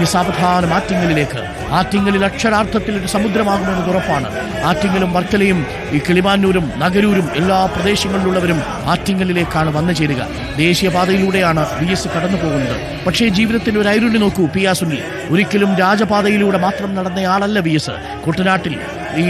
ഇനി സാവധാനം ആറ്റിങ്ങലിലേക്ക്. ആറ്റിങ്ങലിൽ അക്ഷരാർത്ഥത്തിൽ ഒരു സമുദ്രമാകുമെന്നത് ഉറപ്പാണ്. ആറ്റിങ്ങലും വർക്കലയും ഈ കിളിമാനൂരും നഗരൂരും എല്ലാ പ്രദേശങ്ങളിലുള്ളവരും ആറ്റിങ്ങലിലേക്കാണ് വന്നു ചേരുക. ദേശീയപാതയിലൂടെയാണ് വി എസ് കടന്നു പോകുന്നത്. പക്ഷേ ജീവിതത്തിന്റെ ഒരു ഐരുണ്യ നോക്കൂ പി ആ സുനിൽ. ഒരിക്കലും രാജപാതയിലൂടെ മാത്രം നടന്നയാളല്ല വി എസ്. കുട്ടനാട്ടിൽ ഈ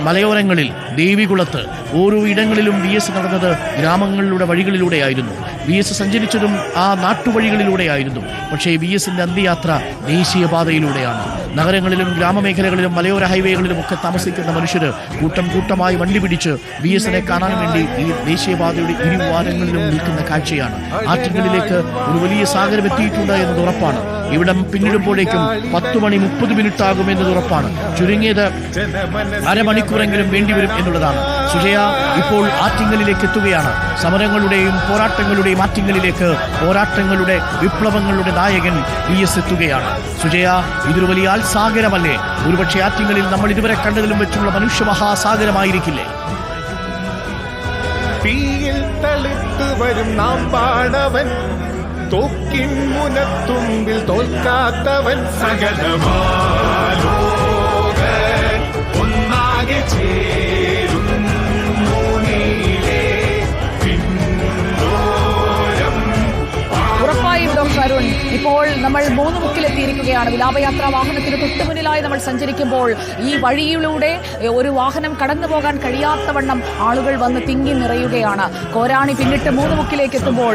മലയോരങ്ങളിൽ ദേവികുളത്ത് ഓരോ ഇടങ്ങളിലും വി എസ് നടന്നത് ഗ്രാമങ്ങളിലൂടെ വഴികളിലൂടെയായിരുന്നു. വി എസ് സഞ്ചരിച്ചതും ആ നാട്ടുവഴികളിലൂടെയായിരുന്നു. പക്ഷേ വി എസിന്റെ അന്ത്യയാത്ര ദേശീയപാതയിലൂടെയാണ്. നഗരങ്ങളിലും ഗ്രാമമേഖലകളിലും മലയോര ഹൈവേകളിലും ഒക്കെ താമസിക്കുന്ന മനുഷ്യർ കൂട്ടം കൂട്ടമായി വണ്ടി പിടിച്ച് ബി എസ് എനെ കാണാൻ വേണ്ടി ഈ ദേശീയപാതയുടെ ഇരുവാരങ്ങളിലും നിൽക്കുന്ന കാഴ്ചയാണ്. ആറ്റിങ്ങലിലേക്ക് ഒരു വലിയ സാഗരം എത്തിയിട്ടുണ്ട് എന്നത് ഉറപ്പാണ്. ഇവിടം പിന്നിടുമ്പോഴേക്കും പത്ത് മണി മുപ്പത് മിനിറ്റ് ആകും എന്നത് ഉറപ്പാണ്. ചുരുങ്ങിയത് അരമണിക്കൂറെങ്കിലും വേണ്ടിവരും എന്നുള്ളതാണ്. സുജയ ഇപ്പോൾ ആറ്റിങ്ങലിലേക്ക് എത്തുകയാണ്. സമരങ്ങളുടെയും പോരാട്ടങ്ങളുടെയും ആറ്റിങ്ങലിലേക്ക് പോരാട്ടങ്ങളുടെ വിപ്ലവങ്ങളുടെ നായകൻ വി എസ് എത്തുകയാണ്. സുജയ ഇതൊരു വലിയ ആത്സാഗരമല്ലേ? ഒരുപക്ഷെ ആറ്റിങ്ങലിൽ നമ്മൾ ഇതുവരെ കണ്ടതിലും വെച്ചുള്ള മനുഷ്യ മഹാസാഗരമായിരിക്കില്ലേ തീയിൽ വരും നാം പാടവൻ തോക്കിൻ മുനത്തുമ്പിൽ തോൽക്കാത്തവൻ സകലമാലോകൻ ഒന്നാകെ ചേരും. ഇപ്പോൾ നമ്മൾ മൂന്ന് മുക്കിലെത്തിയിരിക്കുകയാണ്. വിലാപയാത്രാ വാഹനത്തിന് തൊട്ടുമുന്നിലായി നമ്മൾ സഞ്ചരിക്കുമ്പോൾ ഈ വഴിയിലൂടെ ഒരു വാഹനം കടന്നു പോകാൻ കഴിയാത്തവണ്ണം ആളുകൾ വന്ന് തിങ്ങി നിറയുകയാണ്. കോരാണി പിന്നിട്ട് മൂന്ന് മുക്കിലേക്ക് എത്തുമ്പോൾ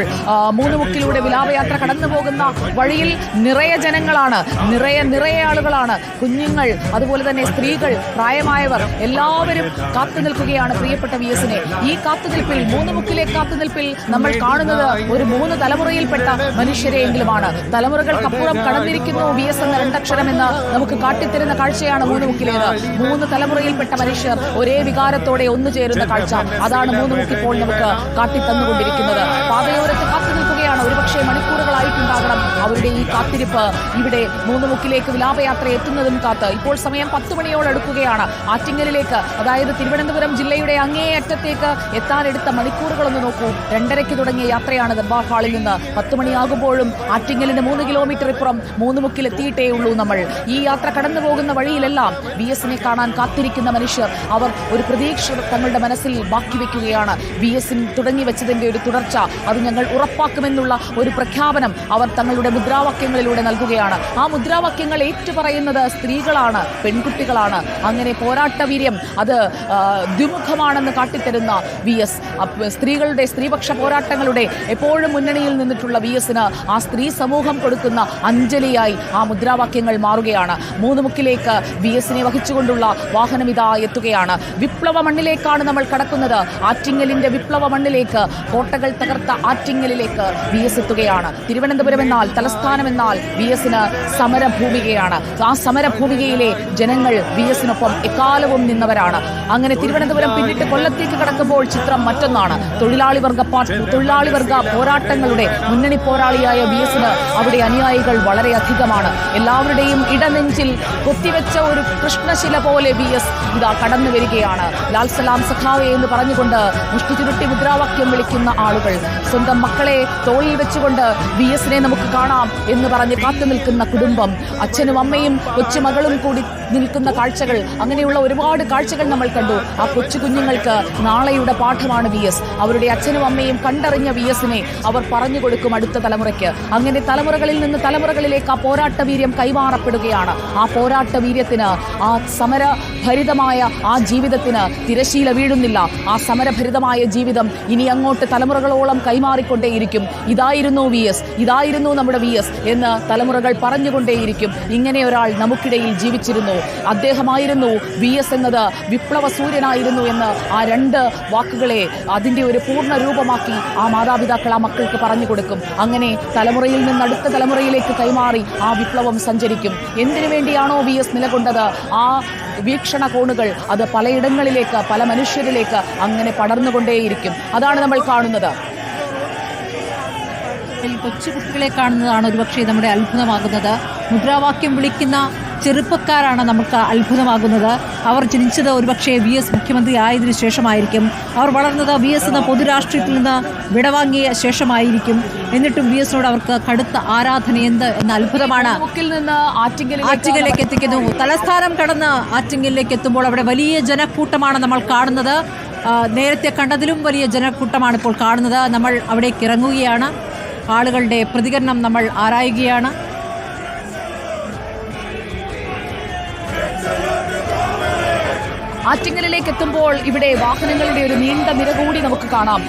മൂന്ന് മുക്കിലൂടെ വിലാപയാത്ര കടന്നു പോകുന്ന വഴിയിൽ നിറയെ ജനങ്ങളാണ്. നിറയെ നിറയെ ആളുകളാണ്. കുഞ്ഞുങ്ങൾ അതുപോലെ തന്നെ സ്ത്രീകൾ പ്രായമായവർ എല്ലാവരും കാത്തു നിൽക്കുകയാണ് പ്രിയപ്പെട്ട വി എസിനെ ഈ കാത്തുനിൽപ്പിൽ മൂന്ന് മുക്കിലെ കാത്തുനിൽപ്പിൽ നമ്മൾ കാണുന്നത് ഒരു മൂന്ന് തലമുറയിൽപ്പെട്ട മനുഷ്യരെയെങ്കിലുമാണ്. തലമുറകൾക്കപ്പുറം കടന്നിരിക്കുന്നു വി എസ് എന്ന രണ്ടക്ഷരം എന്ന് നമുക്ക് കാട്ടിത്തരുന്ന കാഴ്ചയാണ് മൂന്ന് മുക്കിലേത്. മൂന്ന് തലമുറയിൽപ്പെട്ട മനുഷ്യർ ഒരേ വികാരത്തോടെ ഒന്നു ചേരുന്ന കാഴ്ച. അതാണ് മൂന്ന് മുക്കിപ്പോൾ നമുക്ക് കാട്ടിത്തന്നുകൊണ്ടിരിക്കുന്നത്. പാതയോരത്ത് കാത്തു നിൽക്കുകയാണ് ഒരുപക്ഷെ മണിക്കൂറുകളായിട്ടുണ്ടാകണം. അവരുടെ ഈ കാത്തിരിപ്പ് ഇവിടെ മൂന്ന് മുക്കിലേക്ക് വിലാപയാത്ര എത്തുന്നതും കാത്ത് ഇപ്പോൾ സമയം പത്ത് മണിയോട് അടുക്കുകയാണ്. ആറ്റിങ്ങലിലേക്ക് അതായത് തിരുവനന്തപുരം ജില്ലയുടെ അങ്ങേയറ്റത്തേക്ക് എത്താനെടുത്ത മണിക്കൂറുകളൊന്ന് നോക്കൂ. രണ്ടരയ്ക്ക് തുടങ്ങിയ യാത്രയാണ് ദർബാർ ഹാളിൽ നിന്ന് പത്ത് മണിയാകുമ്പോഴും ആറ്റിങ്ങലിന് മൂന്ന് കിലോമീറ്റർ ഇപ്പുറം മൂന്ന് മുക്കിൽ എത്തിയിട്ടേ ഉള്ളൂ നമ്മൾ. ഈ യാത്ര കടന്നു പോകുന്ന വഴിയിലെല്ലാം വി എസിനെ കാണാൻ കാത്തിരിക്കുന്ന മനുഷ്യർ അവർ ഒരു പ്രതീക്ഷ തങ്ങളുടെ മനസ്സിൽ ബാക്കി വെക്കുകയാണ്. വി എസിൻ തുടങ്ങി വെച്ചതിന്റെ ഒരു തുടർച്ച അത് ഞങ്ങൾ ഉറപ്പാക്കുമെന്നുള്ള ഒരു പ്രഖ്യാപനം അവർ തങ്ങളുടെ മുദ്രാവാക്യങ്ങളിലൂടെ നൽകുകയാണ്. ആ മുദ്രാവാക്യങ്ങൾ ഏറ്റുപറയുന്നത് സ്ത്രീകളാണ് പെൺകുട്ടികളാണ്. അങ്ങനെ പോരാട്ടവീര്യം അത് ദ്വിമുഖമാണെന്ന് കാട്ടിത്തരുന്ന വി എസ് സ്ത്രീകളുടെ സ്ത്രീപക്ഷ പോരാട്ടങ്ങളുടെ എപ്പോഴും മുന്നണിയിൽ നിന്നിട്ടുള്ള വി എസിന് ആ സ്ത്രീ സമൂഹം കൊടുക്കുന്ന അഞ്ജലിയായി ആ മുദ്രാവാക്യങ്ങൾ മാറുകയാണ്. മൂന്ന് മുക്കിലേക്ക് വി എസിനെ വഹിച്ചുകൊണ്ടുള്ള വാഹനം ഇതാ എത്തുകയാണ്. വിപ്ലവ മണ്ണിലേക്കാണ് നമ്മൾ കടക്കുന്നത്. ആറ്റിങ്ങലിന്റെ വിപ്ലവ മണ്ണിലേക്ക് കോട്ടകൾ തകർത്ത ആറ്റിങ്ങലിലേക്ക് വി എസ് എത്തുകയാണ് തിരുവനന്തപുരം എന്നാൽ തലസ്ഥാനം എന്നാൽ വി എസിന് സമരഭൂമികയാണ്. ആ സമരഭൂമികയിലെ ജനങ്ങൾ വി എസിനൊപ്പം എക്കാലവും നിന്നവരാണ്. അങ്ങനെ തിരുവനന്തപുരം പിന്നിട്ട് കൊല്ലത്തേക്ക് കടക്കുമ്പോൾ ചിത്രം മറ്റൊന്നാണ്. തൊഴിലാളി വർഗ തൊഴിലാളി വർഗ പോരാട്ടങ്ങളുടെ മുന്നണി പോരാളിയായ വി എസിന് അവിടെ അനുയായികൾ വളരെയധികമാണ് എല്ലാവരുടെയും ഇടനെഞ്ചിൽ കൊത്തിവെച്ച ഒരു കൃഷ്ണശില പോലെ വി എസ് ഇതാ കടന്നു വരികയാണ്. ലാൽ സലാം സഖാവെ എന്ന് പറഞ്ഞുകൊണ്ട് മുഷ്ടി ചുരുട്ടി മുദ്രാവാക്യം വിളിക്കുന്ന ആളുകൾ സ്വന്തം മക്കളെ തോളിൽ വെച്ചുകൊണ്ട് വി എസിനെ നമുക്ക് കാണാം എന്ന് പറഞ്ഞ് കാത്തു നിൽക്കുന്ന കുടുംബം അച്ഛനും അമ്മയും കൊച്ചുമകളും കൂടി നിൽക്കുന്ന കാഴ്ചകൾ അങ്ങനെയുള്ള ഒരുപാട് കാഴ്ചകൾ നമ്മൾ കണ്ടു. ആ കൊച്ചു കുഞ്ഞുങ്ങൾക്ക് നാളെയുടെ പാഠമാണ് വി എസ്. അവരുടെ അച്ഛനും അമ്മയും കണ്ടറിഞ്ഞ വി എസിനെ അവർ പറഞ്ഞു കൊടുക്കും അടുത്ത തലമുറയ്ക്ക്. അങ്ങനെ തലമുറകളിൽ നിന്ന് തലമുറകളിലേക്ക് ആ പോരാട്ട വീര്യം കൈമാറപ്പെടുകയാണ്. ആ പോരാട്ട വീര്യത്തിന് ആ സമരഭരിതമായ ആ ജീവിതത്തിന് തിരശീല വീഴുന്നില്ല. ആ സമരഭരിതമായ ജീവിതം ഇനി അങ്ങോട്ട് തലമുറകളോളം കൈമാറിക്കൊണ്ടേയിരിക്കും. ഇതായിരുന്നു വി എസ് ഇതായിരുന്നു നമ്മുടെ വി എസ് എന്ന് തലമുറകൾ പറഞ്ഞുകൊണ്ടേയിരിക്കും. ഇങ്ങനെ ഒരാൾ നമുക്കിടയിൽ ജീവിച്ചിരുന്നു. അദ്ദേഹമായിരുന്നു വി എസ് എന്നത് വിപ്ലവ സൂര്യനായിരുന്നു എന്ന് ആ രണ്ട് വാക്കുകളെ അതിന്റെ ഒരു പൂർണ രൂപമാക്കി ആ മാതാപിതാക്കൾ ആ മക്കൾക്ക് പറഞ്ഞു കൊടുക്കും. അങ്ങനെ തലമുറയിൽ നിന്ന് അടുത്ത തലമുറയിലേക്ക് കൈമാറി ആ വിപ്ലവം സഞ്ചരിക്കും. എന്തിനു വേണ്ടിയാണോ വി എസ് നിലകൊണ്ടത്? ആ വീക്ഷണകോണുകൾ അത് പലയിടങ്ങളിലേക്ക് പല മനുഷ്യരിലേക്ക് അങ്ങനെ പടർന്നുകൊണ്ടേയിരിക്കും. അതാണ് നമ്മൾ കാണുന്നത്. കൊച്ചു കുട്ടികളെ കാണുന്നതാണ് ഒരുപക്ഷെ നമ്മുടെ അത്ഭുതമാകുന്നത്. മുദ്രാവാക്യം വിളിക്കുന്ന ചെറുപ്പക്കാരാണ് നമുക്ക് അത്ഭുതമാകുന്നത്. അവർ ജനിച്ചത് ഒരുപക്ഷെ വി എസ് മുഖ്യമന്ത്രി ആയതിനു ശേഷമായിരിക്കും. അവർ വളർന്നത് വി എസ് എന്ന പൊതുരാഷ്ട്രീയത്തിൽ നിന്ന് വിടവാങ്ങിയ ശേഷമായിരിക്കും. എന്നിട്ടും വി എസിനോട് അവർക്ക് കടുത്ത ആരാധന എന്ത് എന്ന അത്ഭുതമാണ്. ആറ്റിങ്ങലിലേക്ക് എത്തിക്കുന്നു. തലസ്ഥാനം കടന്ന് ആറ്റിങ്ങലിലേക്ക് എത്തുമ്പോൾ അവിടെ വലിയ ജനക്കൂട്ടമാണ് നമ്മൾ കാണുന്നത്. നേരത്തെ കണ്ടതിലും വലിയ ജനക്കൂട്ടമാണ് ഇപ്പോൾ കാണുന്നത്. നമ്മൾ അവിടേക്ക് ഇറങ്ങുകയാണ്. ആളുകളുടെ പ്രതികരണം നമ്മൾ ആരായുകയാണ്. ആറ്റിങ്ങലിലേക്ക് എത്തുമ്പോൾ ഇവിടെ വാഹനങ്ങളുടെ ഒരു നീണ്ട നിര കൂടി നമുക്ക് കാണാം.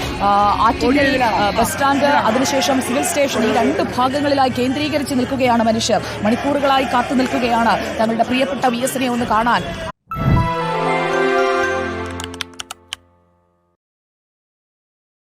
ആറ്റിങ്ങൽ ബസ് സ്റ്റാൻഡ് അതിനുശേഷം സിവിൽ സ്റ്റേഷൻ ഈ രണ്ട് ഭാഗങ്ങളിലായി കേന്ദ്രീകരിച്ച് നിൽക്കുകയാണ് മനുഷ്യർ. മണിക്കൂറുകളായി കാത്തു നിൽക്കുകയാണ് തങ്ങളുടെ പ്രിയപ്പെട്ട വി ഒന്ന് കാണാൻ.